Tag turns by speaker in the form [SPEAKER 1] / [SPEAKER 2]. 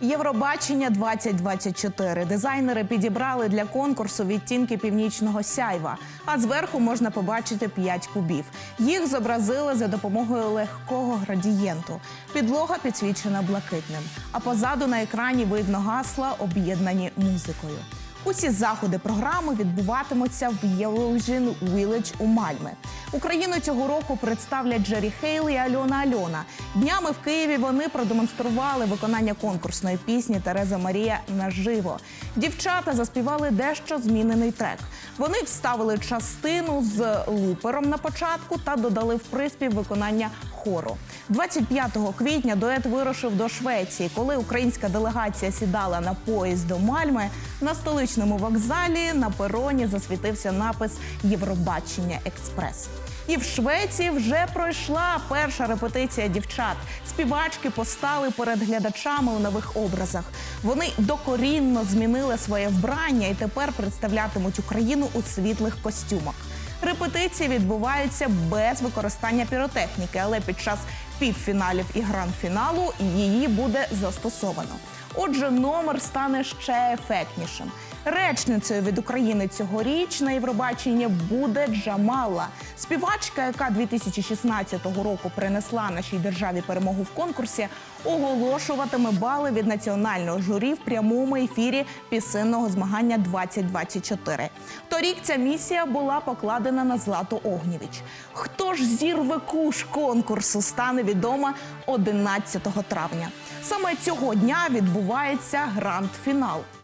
[SPEAKER 1] Євробачення 2024. Дизайнери підібрали для конкурсу відтінки північного сяйва. А зверху можна побачити 5 кубів. Їх зобразили за допомогою легкого градієнту. Підлога підсвічена блакитним. А позаду на екрані видно гасла, об'єднані музикою. Усі заходи програми відбуватимуться в Єлоужін Village у Мальме. Україну цього року представлять Джері Хейл і Альона Альона. Днями в Києві вони продемонстрували виконання конкурсної пісні Тереза Марія наживо. Дівчата заспівали дещо змінений трек. Вони вставили частину з лупером на початку та додали в приспів виконання хору. 25 квітня дует вирушив до Швеції. Коли українська делегація сідала на поїзд до Мальми, на столичному вокзалі на пероні засвітився напис Євробачення Експрес. І в Швеції вже пройшла перша репетиція дівчат. Співачки постали перед глядачами у нових образах. Вони докорінно змінили своє вбрання і тепер представлятимуть Україну у світлих костюмах. Репетиції відбуваються без використання піротехніки, але під час півфіналів і гранд-фіналу її буде застосовано. Отже, номер стане ще ефектнішим. Речницею від України цьогоріч на Євробаченні буде Джамала, співачка, яка 2016 року принесла нашій державі перемогу в конкурсі, оголошуватиме бали від національного журі в прямому ефірі пісенного змагання 2024. Торік ця місія була покладена на Злату Огнєвіч. Хто ж зірве куш конкурсу стане відомо 11 травня. Саме цього дня відбувається гранд-фінал.